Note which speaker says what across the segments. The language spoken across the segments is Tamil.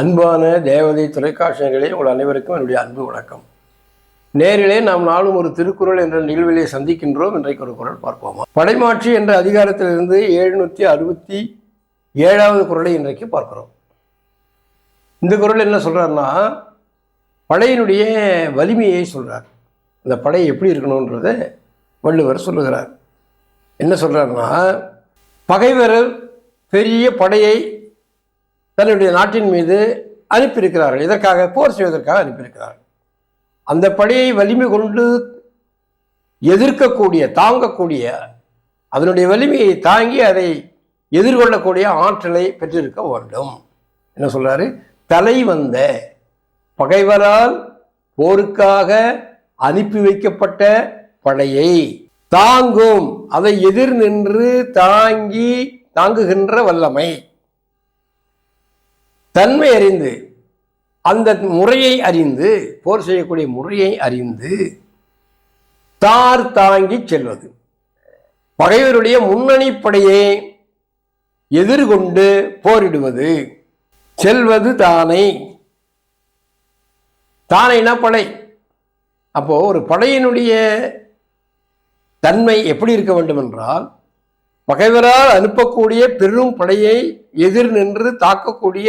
Speaker 1: அன்பான தேவதை தொலைக்காட்சிகளே உங்கள் அனைவருக்கும் என்னுடைய அன்பு வணக்கம். நேரிலே நாம் நாளும் ஒரு திருக்குறள் என்ற நிகழ்விலே சந்திக்கின்றோம். இன்றைக்கு ஒரு குரல் பார்ப்போமா? படைமாற்றி என்ற அதிகாரத்திலிருந்து எழுநூற்றி அறுபத்தி ஏழாவது குரலை இன்றைக்கு பார்க்கிறோம். இந்த குறள் என்ன சொல்கிறாருன்னா படையினுடைய வலிமையை சொல்கிறார் இந்த படை எப்படி இருக்கணுன்றதை வள்ளுவர் சொல்லுகிறார். என்ன சொல்கிறாருன்னா பகைவரர் பெரிய படையை தன்னுடைய நாட்டின் மீது அனுப்பியிருக்கிறார்கள். இதற்காக போர் செய்வதற்காக அனுப்பியிருக்கிறார்கள். அந்த படையை வலிமை கொண்டு எதிர்க்கக்கூடிய தாங்கக்கூடிய அதனுடைய வலிமையை தாங்கி அதை எதிர்கொள்ளக்கூடிய ஆற்றலை பெற்றிருக்க வேண்டும். என்ன சொல்கிறாரு தலை வந்த பகைவரால் போருக்காக அனுப்பி வைக்கப்பட்ட படையை தாங்கும். அதை எதிர் நின்று தாங்கி தாங்குகின்ற வல்லமை. தன்மை அறிந்து அந்த முறையை அறிந்து போர் செய்யக்கூடிய முறையை அறிந்து தார் தாங்கி செல்வது. பகைவருடைய முன்னணி படையை எதிர்கொண்டு போரிடுவது. செல்வது தானை. தானைனா படை. அப்போ ஒரு படையினுடைய தன்மை எப்படி இருக்க வேண்டும் என்றால் பகைவரால் அனுப்பக்கூடிய பெரும் படையை எதிர் நின்று தாக்கக்கூடிய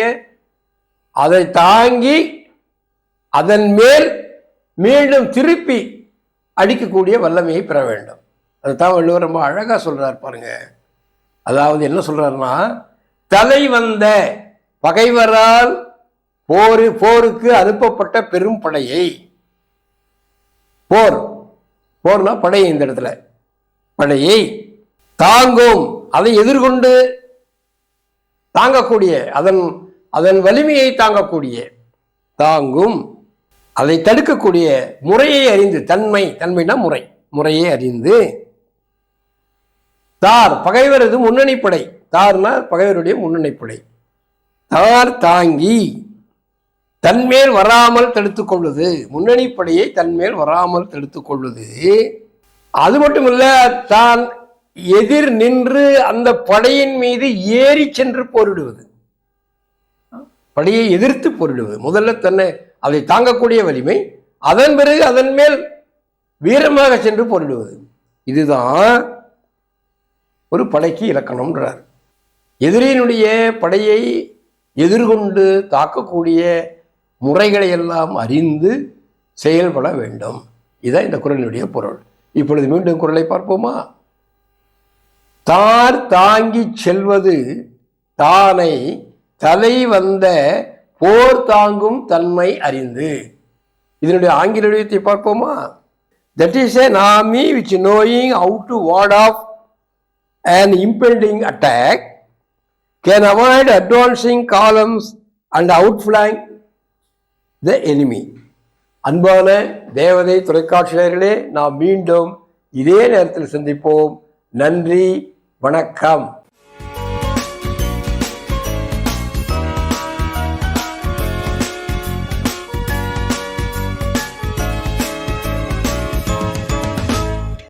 Speaker 1: அதை தாங்கி அதன் மேல் மீண்டும் திருப்பி அடிக்கக்கூடிய வல்லமையை பெற வேண்டும். அதுதான் வள்ளுவர் ரொம்ப அழகா சொல்றார் பாருங்க. அதாவது என்ன சொல்றாருன்னா தலை வந்த பகைவரால் போரு போருக்கு அனுப்பப்பட்ட பெரும் படையை. போர். போர்னா படை இந்த இடத்துல. படையை தாங்கும். அதை எதிர்கொண்டு தாங்கக்கூடிய அதன் அதன் வலிமையை தாங்கக்கூடிய தாங்கும் அதை தடுக்கக்கூடிய முறையை அறிந்து தன்மை தன்மைனா முறை முறையை அறிந்து. தார் பகைவரது முன்னணிப்படை தார்னா பகைவருடைய முன்னணிப்படை தார் தாங்கி தன்மேல் வராமல் தடுத்துக் கொள்வது. முன்னணிப்படையை தன்மேல் வராமல் தடுத்துக் கொள்வது. அது மட்டுமல்ல தான் எதிர் நின்று அந்த படையின் மீது ஏறி சென்று போரிடுவது. படையை எதிர்த்து போரிடுவது. முதல்ல தன்னை அதை தாங்கக்கூடிய வலிமை அதன் பிறகு அதன் மேல் வீரமாக சென்று போரிடுவது. இதுதான் ஒரு படைக்கு இலக்கணம்ன்றார். எதிரியினுடைய படையை எதிர்கொண்டு தாக்கக்கூடிய முறைகளை எல்லாம் அறிந்து செயல்பட வேண்டும். இதுதான் இந்த குரலினுடைய பொருள். இப்பொழுது மீண்டும் குரலை பார்ப்போமா? தார் தாங்கி செல்வது தானை தலை வந்த போர் தாங்கும் தன்மை அறிந்து. இதனுடைய ஆங்கில வடிவத்தை பார்ப்போமா? That is a army which knowing out to ward off and impending attack can avoid advancing columns and outflank the enemy அன்பான தேவதை தொலைக்காட்சியர்களே நாம் மீண்டும் இதே நேரத்தில் சந்திப்போம். நன்றி வணக்கம்.